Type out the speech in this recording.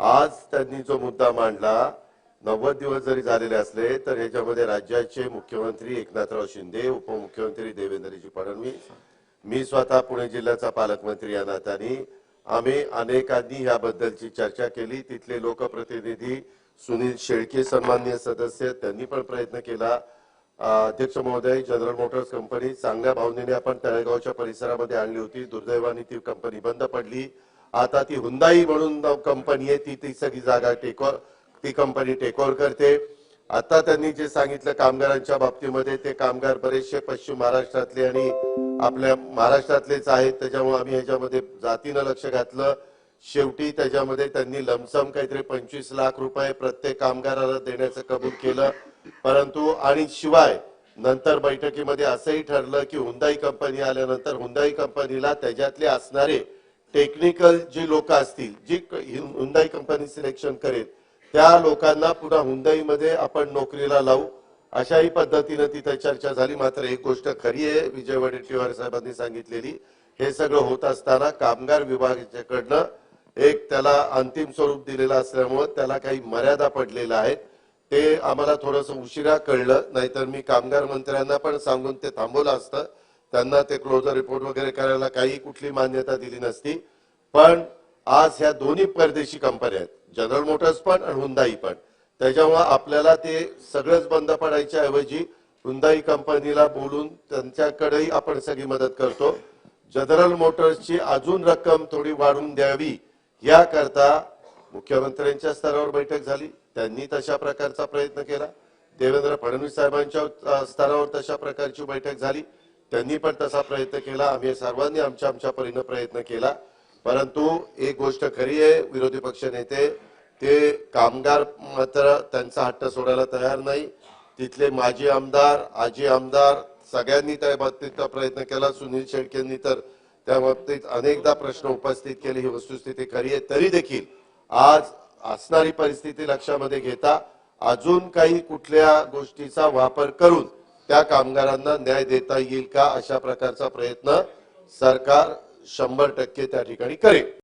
आज त्यांनी जो मुद्दा मांडला नव्वद दिवस जरी झालेले असले तर याच्यामध्ये राज्याचे मुख्यमंत्री एकनाथराव शिंदे उपमुख्यमंत्री देवेंद्रजी फडणवीस मी स्वतः पुणे जिल्ह्याचा पालकमंत्री या नात्याने. आम्ही अनेकांनी याबद्दलची चर्चा केली. तिथले लोकप्रतिनिधी सुनील शेळके सन्मान्य सदस्य त्यांनी पण प्रयत्न केला. अध्यक्ष महोदय जनरल मोटर्स कंपनी चांगल्या भावनेने आपण तळेगावच्या परिसरामध्ये आणली होती. दुर्दैवाने ती कंपनी बंद पडली. आता ती हुंदाई म्हणून कंपनी आहे ती ती सगळी जागा टेकओव्हर ती कंपनी टेकओव्हर करते. आता त्यांनी जे सांगितलं कामगारांच्या बाबतीमध्ये ते कामगार बरेचसे पश्चिम महाराष्ट्रातले आणि आपल्या महाराष्ट्रातलेच आहेत. त्याच्यामुळे आम्ही ह्याच्यामध्ये जातीनं लक्ष घातलं. शेवटी त्याच्यामध्ये त्यांनी लमसम काहीतरी पंचवीस लाख रुपये प्रत्येक कामगाराला देण्याचं कबूल केलं. परंतु आणि शिवाय नंतर बैठकीमध्ये असंही ठरलं की हुंदाई कंपनी आल्यानंतर हुंदाई कंपनीला त्याच्यातले असणारे टेक्निकल जी लोक असतील जी हुंदाई कंपनी सिलेक्शन करेल त्या लोकांना पुन्हा हुंदाईमध्ये आपण नोकरीला लावू. अशाही पद्धतीनं तिथे चर्चा झाली. मात्र एक गोष्ट खरी आहे विजय वडेट्टीवार साहेबांनी सांगितलेली. हे सगळं होत असताना कामगार विभागाच्याकडनं एक त्याला अंतिम स्वरूप दिलेलं असल्यामुळं त्याला काही मर्यादा पडलेल्या आहेत. ते आम्हाला थोडस उशिरा कळलं. नाहीतर मी कामगार मंत्र्यांना पण सांगून ते थांबवलं असतं. त्यांना ते क्लोजर रिपोर्ट वगैरे करायला काही कुठली मान्यता दिली नसती. पण आज ह्या दोन्ही परदेशी कंपन्या आहेत. जनरल मोटर्स पण आणि हुंदाई पण. त्याच्यामुळे आपल्याला ते सगळंच बंद पडायच्या ऐवजी हुंदाई कंपनीला बोलून त्यांच्याकडेही आपण सगळी मदत करतो. जनरल मोटर्सची अजून रक्कम थोडी वाढवून द्यावी याकरता मुख्यमंत्र्यांच्या स्तरावर बैठक झाली. त्यांनी तशा प्रकारचा प्रयत्न केला. देवेंद्र फडणवीस साहेबांच्या स्तरावर तशा प्रकारची बैठक झाली. त्यांनी पण तसा प्रयत्न केला. आम्ही सर्वांनी आमच्या आमच्या परीनं प्रयत्न केला. परंतु एक गोष्ट खरी आहे विरोधी पक्ष नेते ते कामगार मात्र त्यांचा हट्ट सोडायला तयार नाही. तिथले माजी आमदार आजी आमदार सगळ्यांनी त्या बाबतीत प्रयत्न केला. सुनील शेळकेंनी तर त्या बाबतीत अनेकदा प्रश्न उपस्थित केले. ही वस्तुस्थिती खरी आहे. तरी देखील आज असणारी परिस्थिती लक्षामध्ये घेता अजून काही कुठल्या गोष्टीचा वापर करून त्या कामगारांना न्याय देता येईल का अशा प्रकारचा प्रयत्न सरकार शंभर टक्के त्या ठिकाणी करेल.